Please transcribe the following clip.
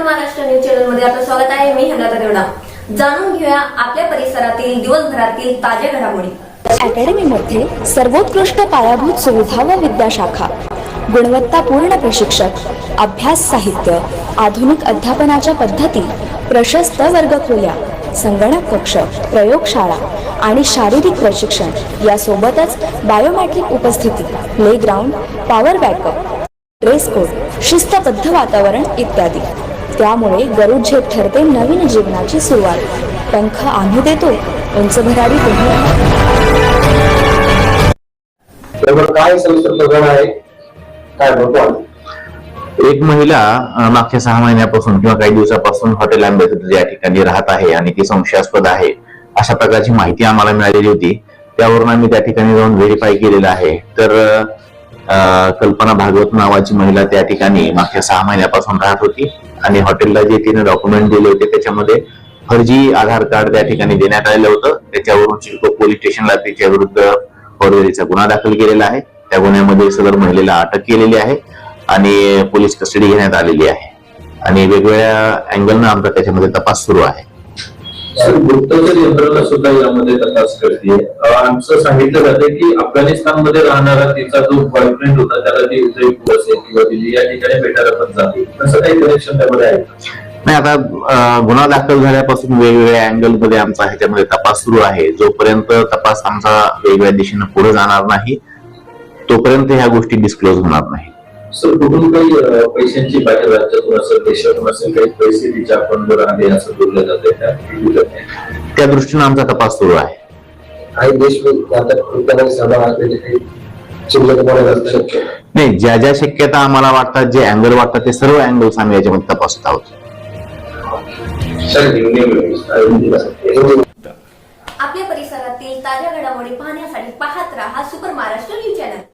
नमस्कार महाराष्ट्र न्यूज चॅनलमध्ये आपलं स्वागत आहे. मी हनाता देवडा. जाणून घेऊया आपल्या परिसरातील दिवसभरातील ताज्या घडामोडी. अकॅडमी मध्ये सर्वोत्कृष्ट पायाभूत सुविधा व विद्याशाखा गुणवत्तापूर्ण प्रशिक्षक अभ्यास साहित्य आधुनिक अध्यापनाच्या पद्धती प्रशस्त वर्गखोल्या संगणक कक्ष प्रयोगशाळा आणि शारीरिक प्रशिक्षण यासोबतच बायोमॅट्रिक उपस्थिती playground power backup dress code शिस्तबद्ध वातावरण इत्यादी. त्यामुळे गरुड झेप ठरते नवीन जीवनाची सुरुवात. पंख आम्ही देतो. उंच भरारी तुम्ही काय सविस्तर प्रकरण आहे? काय एक महिला मागच्या सहा महिन्यापासून किंवा काही दिवसापासून हॉटेल अँबॅसिडर या ठिकाणी राहत आहे आणि ती संशयास्पद आहे. अशा प्रकारची माहिती आम्हाला मिळालेली होती. त्यावरून आम्ही त्या ठिकाणी जाऊन व्हेरीफाय केलेलं आहे. तर कल्पना भागवत नावाची महिला त्या ठिकाणी मागच्या सहा महिन्यापासून राहत होती. आणि हॉटेलला जे तिने डॉक्युमेंट दिले होते त्याच्यामध्ये फर्जी आधार कार्ड त्या ठिकाणी देण्यात आलेलं होतं. त्याच्यावरून चिल्को पोलीस स्टेशनला तिच्या विरुद्ध फौजदारीचा गुन्हा दाखल केलेला आहे. त्या गुन्ह्यामध्ये सदर महिलेला अटक केलेली आहे आणि पोलीस कस्टडी घेण्यात आलेली आहे. आणि वेगवेगळ्या अँगलनं आमचा त्याच्यामध्ये तपास सुरू आहे. गुप्तचर यंत्रणा सुद्धा यामध्ये तपास करते आमचं सांगितलं जातं की अफगाणिस्तानमध्ये राहणारा तिचा जो बॉयफ्रेंड होता त्याला ती उदयपूर असेल किंवा दिल्ली या ठिकाणी भेटायला पण जाते. असं काही कनेक्शन त्यामध्ये आहे नाही आता गुन्हा दाखल झाल्यापासून वेगवेगळ्या अँगलमध्ये आमचा ह्याच्यामध्ये तपास सुरू आहे. जोपर्यंत तपास आमचा वेगवेगळ्या दिशेनं पुढे जाणार नाही तोपर्यंत ह्या गोष्टी डिस्क्लोज होणार नाही सर कुठून काही पैशांची बाहेर राज्यातून असेल देशातून असेल काही पैसे तिच्या अकाउंटवर आले असं बोललं जाते त्या दृष्टीनं आमचा तपास सुरू आहे. काही देश नाही ज्या ज्या शक्यता आम्हाला वाटतात जे अँगल वाटतात ते सर्व अँगल्स आम्ही याच्यामध्ये तपासत आहोत. आपल्या परिसरातील ताज्या घडामोडी पाहण्यासाठी पाहत राहा सुपर महाराष्ट्र न्यूज चॅनल.